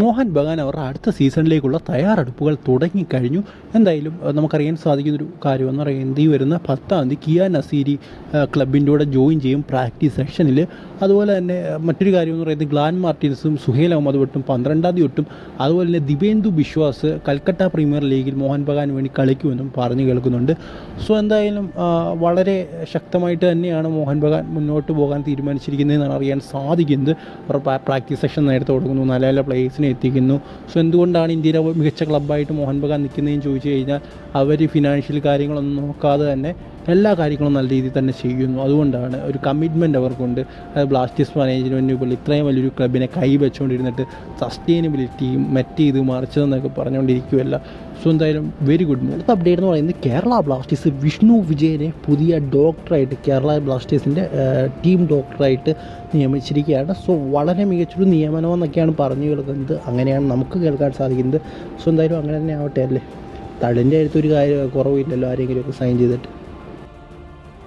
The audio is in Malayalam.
മോഹൻ ബഗാൻ അവരുടെ അടുത്ത സീസണിലേക്കുള്ള തയ്യാറെടുപ്പുകൾ തുടങ്ങിക്കഴിഞ്ഞു എന്തായാലും നമുക്കറിയാൻ സാധിക്കുന്നൊരു കാര്യം എന്ന് പറയുന്നത് ഈ വരുന്ന പത്താം തീയതി കിയ നസീരി ക്ലബിന്റെ കൂടെ ജോയിൻ ചെയ്യും പ്രാക്ടീസ് സെഷനിൽ അതുപോലെ തന്നെ മറ്റൊരു കാര്യം എന്ന് പറയുന്നത് ഗ്ലാൻ മാർട്ടിൻസും സുഹേൽ അഹമ്മദ് ഒട്ടും പന്ത്രണ്ടാം തീയതി ഒട്ടും. അതുപോലെ തന്നെ ദിവേന്ദു ബിശ്വാസ് കൽക്കട്ട പ്രീമിയർ ലീഗിൽ മോഹൻ ബഗാൻ വേണ്ടി കളിക്കുമെന്നും പറഞ്ഞു കേൾക്കുന്നുണ്ട്. സോ എന്തായാലും വളരെ ശക്തമായിട്ട് തന്നെയാണ് മോഹൻ ബഗാൻ മുന്നോട്ട് പോകാൻ തീരുമാനിച്ചിരിക്കുന്നതെന്നാണ് അറിയാൻ സാധിക്കുന്നത്. അവർ പ്രാക്ടീസ് സെഷൻ നേരത്തെ കൊടുക്കുന്നു നല്ല നല്ല പ്ലേയേഴ്സിനെ എത്തിക്കുന്നു. സോ എന്തുകൊണ്ടാണ് ഇന്ത്യയിലെ മികച്ച ക്ലബ്ബായിട്ട് മോഹൻ ബഗാൻ നിൽക്കുന്നതെന്ന് ചോദിച്ചു കഴിഞ്ഞാൽ അവർ ഫിനാൻഷ്യൽ കാര്യങ്ങളൊന്നും നോക്കാതെ തന്നെ എല്ലാ കാര്യങ്ങളും നല്ല രീതിയിൽ തന്നെ ചെയ്യുന്നു. അതുകൊണ്ടാണ് ഒരു കമ്മിറ്റ്മെന്റ് അവർക്കുണ്ട്. അത് ബ്ലാസ്റ്റേഴ്സ് മാനേജ്മെന്റ് പോലെ ഇത്രയും വലിയൊരു ക്ലബിനെ കൈ വെച്ചുകൊണ്ടിരുന്നിട്ട് സസ്റ്റൈനബിലിറ്റിയും മറ്റ് ഇത് മറിച്ചതെന്നൊക്കെ പറഞ്ഞുകൊണ്ടിരിക്കുമല്ല സോ എന്തായാലും വെരി ഗുഡ് അടുത്ത അപ്ഡേറ്റ് എന്ന് പറയുന്നത് കേരള ബ്ലാസ്റ്റേഴ്സ് വിഷ്ണു വിജയനെ പുതിയ ഡോക്ടറായിട്ട് കേരള ബ്ലാസ്റ്റേഴ്സിന്റെ ടീം ഡോക്ടറായിട്ട് നിയമിച്ചിരിക്കുകയാണ്. സോ വളരെ മികച്ചൊരു നിയമനമെന്നൊക്കെയാണ് പറഞ്ഞു കേൾക്കുന്നത്. അങ്ങനെയാണ് നമുക്ക് കേൾക്കാൻ സാധിക്കുന്നത്. സോ എന്തായാലും അങ്ങനെ തന്നെ ആവട്ടെ അല്ലേ? തളിന്റെ അടുത്തൊരു കാര്യം കുറവില്ലല്ലോ ആരെങ്കിലുമൊക്കെ സൈൻ ചെയ്തിട്ട്.